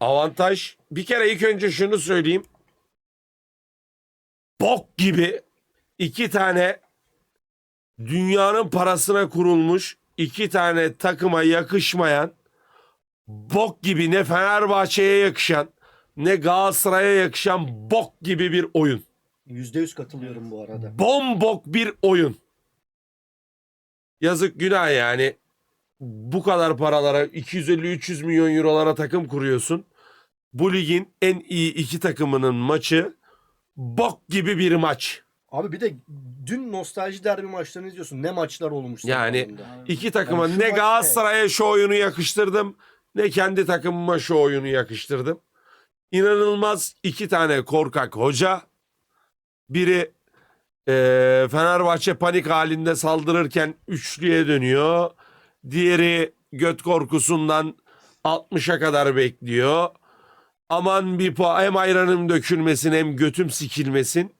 Avantaj bir kere ilk önce şunu söyleyeyim. Bok gibi iki tane dünyanın parasına kurulmuş iki tane takıma yakışmayan bok gibi ne Fenerbahçe'ye yakışan ne Galatasaray'a yakışan bok gibi bir oyun. %100 katılıyorum bu arada. Bombok bir oyun. Yazık günah yani. Bu kadar paralara 250-300 milyon eurolara takım kuruyorsun. Bu ligin en iyi iki takımının maçı bok gibi bir maç. Abi bir de dün nostalji derbi maçlarını izliyorsun. Ne maçlar olmuş. Yani zamanında. İki takıma Yani ne Galatasaray'a şu oyunu yakıştırdım ne kendi takımıma şu oyunu yakıştırdım. İnanılmaz iki tane korkak hoca. Biri eee, Fenerbahçe panik halinde saldırırken üçlüye dönüyor. Diğeri göt korkusundan 60'a kadar bekliyor. Aman bir puan hem ayranım dökülmesin hem götüm sikilmesin.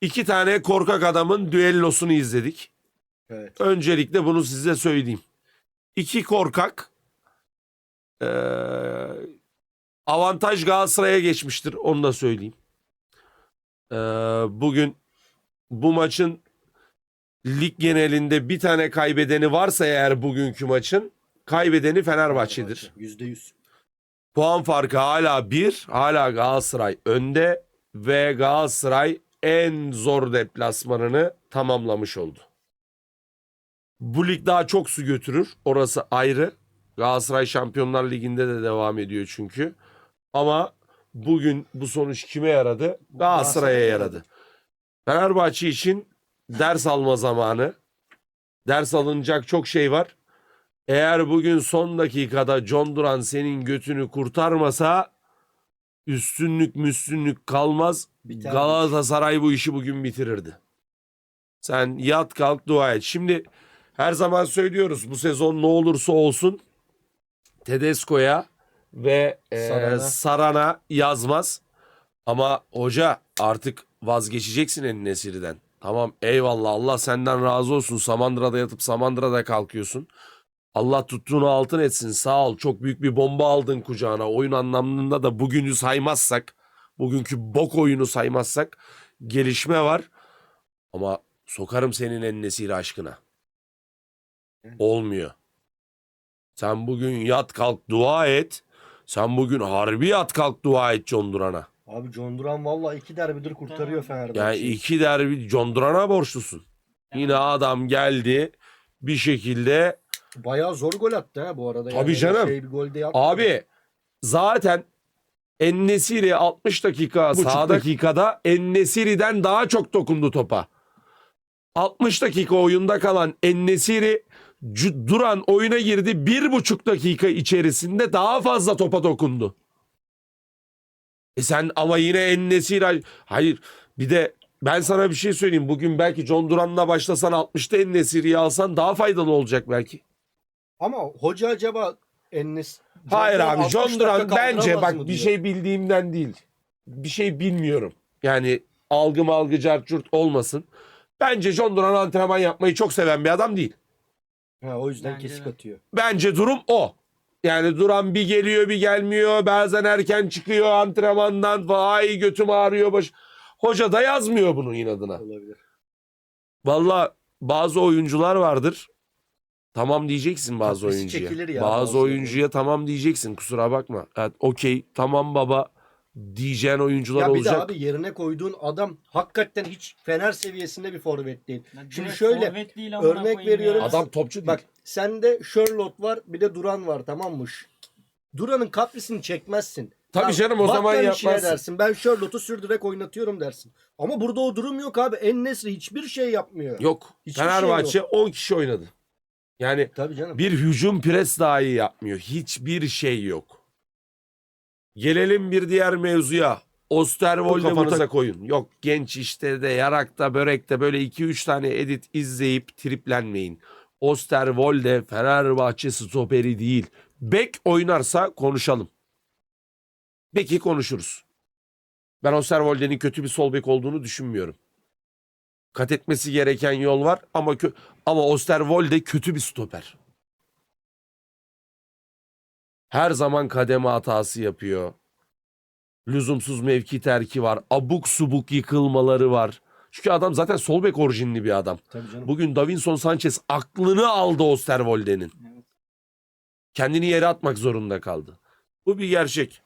İki tane korkak adamın düellosunu izledik. Evet. Öncelikle bunu size söyleyeyim. İki korkak eee, avantaj Galatasaray'a geçmiştir. Onu da söyleyeyim. Eee, bugün bu maçın lig genelinde bir tane kaybedeni varsa eğer bugünkü maçın kaybedeni Fenerbahçe'dir. %100. Puan farkı hala bir. Hala Galatasaray önde ve Galatasaray en zor deplasmanını tamamlamış oldu. Bu lig daha çok su götürür. Orası ayrı. Galatasaray Şampiyonlar Ligi'nde de devam ediyor çünkü. Ama bugün bu sonuç kime yaradı? Galatasaray'a yaradı. Fenerbahçe için ders alma zamanı. Ders alınacak çok şey var. Eğer bugün son dakikada John Duran senin götünü kurtarmasa üstünlük müstünlük kalmaz. Bitermiş. Galatasaray bu işi bugün bitirirdi. Sen yat kalk dua et. Şimdi her zaman söylüyoruz bu sezon ne olursa olsun Tedesco'ya ve e, Saran'a. Saran'a yazmaz. Ama hoca artık vazgeçeceksin en Nesiri'den. Tamam eyvallah Allah senden razı olsun. Samandıra'da yatıp Samandıra'da kalkıyorsun. Allah tuttuğunu altın etsin sağ ol. Çok büyük bir bomba aldın kucağına. Oyun anlamında da bugünü saymazsak, bugünkü bok oyunu saymazsak gelişme var. Ama sokarım senin en Nesiri aşkına. Olmuyor. Sen bugün yat kalk dua et. Sen bugün harbi yat kalk dua et John Duran'a. Abi John Duran vallahi iki derbidir kurtarıyor Tamam. Fenerbahçe'yi. Yani iki derbi John Duran'a borçlusun. Yine adam geldi bir şekilde Bayağı zor gol attı ha bu arada. Tabii canım. Şey bir gol de yaptı. Abi zaten Ennesiri 60 dakika Buçuk sağ dakikada Ennesiri'den daha çok dokundu topa. 60 dakika oyunda kalan Ennesiri duran oyuna girdi. Bir buçuk dakika içerisinde daha fazla topa dokundu. E sen ama yine Ennesiri hayır bir de ben sana bir şey söyleyeyim. Bugün belki John Duran'la başlasan 60'ta Ennesiri'yi alsan daha faydalı olacak belki. Ama hoca acaba Ennis... Hayır abi 60 John Duran bence bak bir diyor. şey bildiğimden değil. Bir şey bilmiyorum. Yani algı malgı cart curt olmasın. Bence John Duran antrenman yapmayı çok seven bir adam değil. Ha, o yüzden Bence kesik de. atıyor. Bence durum o. Yani Duran bir geliyor bir gelmiyor. Bazen erken çıkıyor antrenmandan. Vay götüm ağrıyor. Baş... Hoca da yazmıyor bunun inadına. Olabilir. Valla bazı oyuncular vardır. Tamam diyeceksin bazı Kapısı oyuncuya. çekilir ya bazı bazıları. oyuncuya tamam diyeceksin kusura bakma. Evet, Okey tamam baba diyeceğin oyuncular Ya bir de olacak. abi yerine koyduğun adam hakikaten hiç Fener seviyesinde bir forvet değil. Ya Şimdi şöyle, değil örnek veriyorum. ya. Adam topçu değil. Bak sende Sherlock var bir de Duran var tamam mı? Duran'ın kaprisini çekmezsin. Tabii Lan, canım, o zaman yapmazsın. dersin. Ben Sherlock'u sürdürerek oynatıyorum dersin. Ama burada o durum yok abi. En Nesri hiçbir şey yapmıyor. Yok. Hiçbir Fenerbahçe şey 10 kişi oynadı. Yani Tabii canım. bir hücum pres dahi yapmıyor. Hiçbir şey yok. Gelelim bir diğer mevzuya. Osterwolde kafanıza koyun. Yok genç işte de yarakta börekte böyle 2-3 tane edit izleyip triplenmeyin. Osterwolde Fenerbahçe stoperi değil. Bek oynarsa konuşalım. Peki konuşuruz. Ben Osterwolde'nin kötü bir sol bek olduğunu düşünmüyorum. Kat etmesi gereken yol var ama kö- Ama Osterwolde kötü bir stoper. Her zaman kademe hatası yapıyor. Lüzumsuz mevki terki var. Abuk subuk yıkılmaları var. Çünkü adam zaten sol bek orijinli bir adam. Tabii canım. Bugün Davinson Sanchez aklını aldı Osterwolde'nin. Evet. Kendini yere atmak zorunda kaldı. Bu bir gerçek.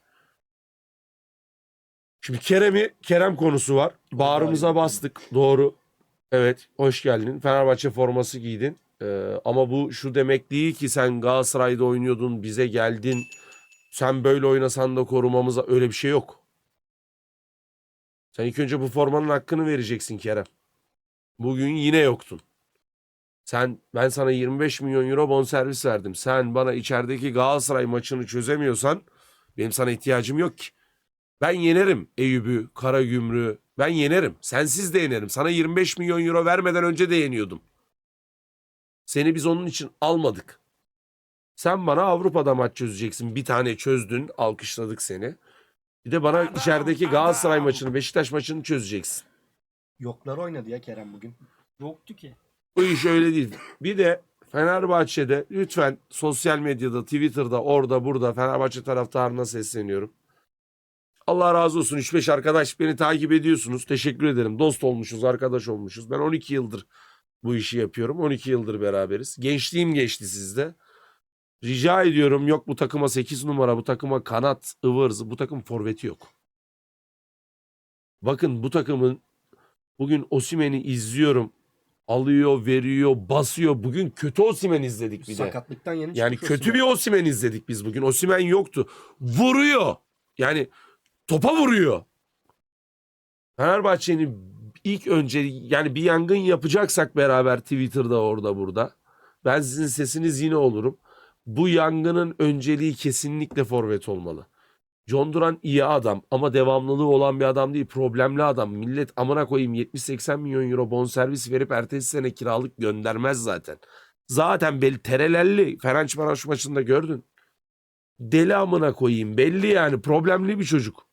Şimdi Kerem'i Kerem konusu var. Bağrımıza bastık. Doğru. Evet. Hoş geldin. Fenerbahçe forması giydin. Ee, ama bu şu demek değil ki sen Galatasaray'da oynuyordun, bize geldin. Sen böyle oynasan da korumamıza öyle bir şey yok. Sen ilk önce bu formanın hakkını vereceksin Kerem. Bugün yine yoktun. Sen ben sana 25 milyon euro bonservis verdim. Sen bana içerideki Galatasaray maçını çözemiyorsan benim sana ihtiyacım yok ki. Ben yenerim Eyüp'ü, Karagümrük'ü. Ben yenerim. Sensiz de yenerim. Sana 25 milyon euro vermeden önce de yeniyordum. Seni biz onun için almadık. Sen bana Avrupa'da maç çözeceksin. Bir tane çözdün, alkışladık seni. Bir de bana içerideki Galatasaray maçını, Beşiktaş maçını çözeceksin. Yoklar oynadı ya Kerem bugün. Yoktu ki. Bu iş öyle değil. Bir de Fenerbahçe'de lütfen sosyal medyada, Twitter'da, orada, burada Fenerbahçe taraftarına sesleniyorum. Allah razı olsun 3-5 arkadaş beni takip ediyorsunuz. Teşekkür ederim. Dost olmuşuz, arkadaş olmuşuz. Ben 12 yıldır bu işi yapıyorum. 12 yıldır beraberiz. Gençliğim geçti sizde. Rica ediyorum yok bu takıma 8 numara, bu takıma kanat, ıvır, bu takım forveti yok. Bakın bu takımın bugün Osimen'i izliyorum alıyor, veriyor, basıyor. Bugün kötü Osimen izledik bir de. Sakatlıktan yeni Yani çıkmış kötü Osimhen. bir Osimen izledik biz bugün. Osimen yoktu. Vuruyor. Yani topa vuruyor. Fenerbahçe'nin ilk önce yani bir yangın yapacaksak beraber Twitter'da orada burada. Ben sizin sesiniz yine olurum. Bu yangının önceliği kesinlikle forvet olmalı. John Duran iyi adam ama devamlılığı olan bir adam değil. Problemli adam. Millet amına koyayım 70-80 milyon euro bonservis verip ertesi sene kiralık göndermez zaten. Zaten belli terelelli. Fenerbahçe maçında gördün. Deli amına koyayım. Belli yani problemli bir çocuk.